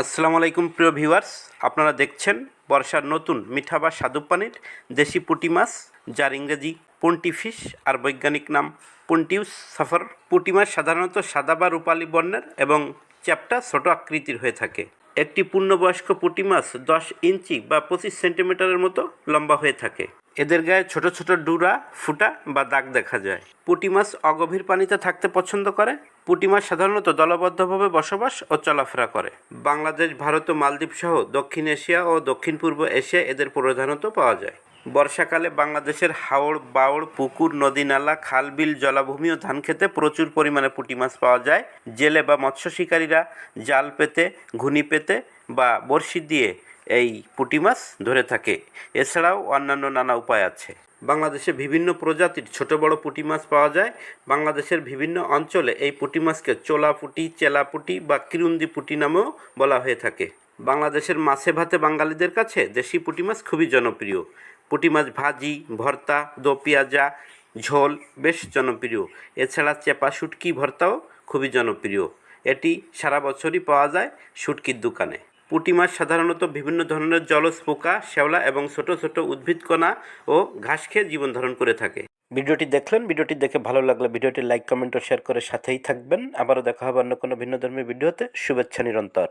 আসসালামু আলাইকুম, প্রিয় ভিউয়ার্স। আপনারা দেখছেন বর্ষার নতুন মিঠা বা স্বাদু পানির, দেশি পুঁটি মাছ, যার ইংরেজি পন্টি ফিশ আর বৈজ্ঞানিক নাম পন্টিউস সাফার। পুঁটি মাছ সাধারণত সাদা বা রূপালি বর্ণের এবং চ্যাপটা ছোট আকৃতির হয়ে থাকে। একটি পূর্ণবয়স্ক পুঁটি মাছ দশ ইঞ্চি বা পঁচিশ সেন্টিমিটারের মতো লম্বা হয়ে থাকে। এদের গায়ে ছোট ছোট ডুরা, ফুটা বা দাগ দেখা যায়। পুঁটি মাছ অগভীর পানিতে থাকতে পছন্দ করে। পুঁটি মাছ সাধারণত দলবদ্ধভাবে বসবাস ও চলাফেরা করে। বাংলাদেশ, ভারত ও মালদ্বীপ সহ দক্ষিণ এশিয়া ও দক্ষিণ পূর্ব এশিয়া এদের প্রধানত পাওয়া যায়। বর্ষাকালে বাংলাদেশের হাওড় বাওড় পুকুর, নদী, নালা খাল বিল জলাভূমি ও ধান খেতে প্রচুর পরিমাণে পুঁটি মাছ পাওয়া যায়। জেলে বা মৎস্য শিকারীরা জাল পেতে, ঘুনি পেতে বা বড়শি দিয়ে এই পুঁটি মাছ ধরে থাকে। এছাড়াও অন্যান্য নানা উপায় আছে। বাংলাদেশে বিভিন্ন প্রজাতির ছোট বড় পুঁটি মাছ পাওয়া যায়। বাংলাদেশের বিভিন্ন অঞ্চলে এই পুঁটি মাছকে চোলা পুঁটি, চেলা পুঁটি বা কিরুন্দি পুঁটি নামেও বলা হয়ে থাকে। বাংলাদেশের মাছে ভাতে বাঙালিদের কাছে দেশি পুঁটি মাছ খুবই জনপ্রিয়। পুঁটি মাছ ভাজি, ভর্তা, দো পেঁয়াজা, ঝোল বেশ জনপ্রিয়। এছাড়া চেপা শুটকি ভর্তাও খুবই জনপ্রিয়। এটি সারা বছরই পাওয়া যায় শুটকির দোকানে। পুঁটি মাছ সাধারণত বিভিন্ন ধরনের জলজ পোকা, শ্যাওলা এবং ছোট ছোট উদ্ভিদকণা ও ঘাস খেয়ে জীবন ধারণ করে থাকে। ভিডিওটি দেখলেন, ভিডিওটি দেখে ভালো লাগলে ভিডিওটি লাইক, কমেন্ট ও শেয়ার করে সাথেই থাকবেন। আবারও দেখা হবে অন্য কোনো ভিন্ন ধর্মের ভিডিওতে। শুভেচ্ছা নিরন্তর।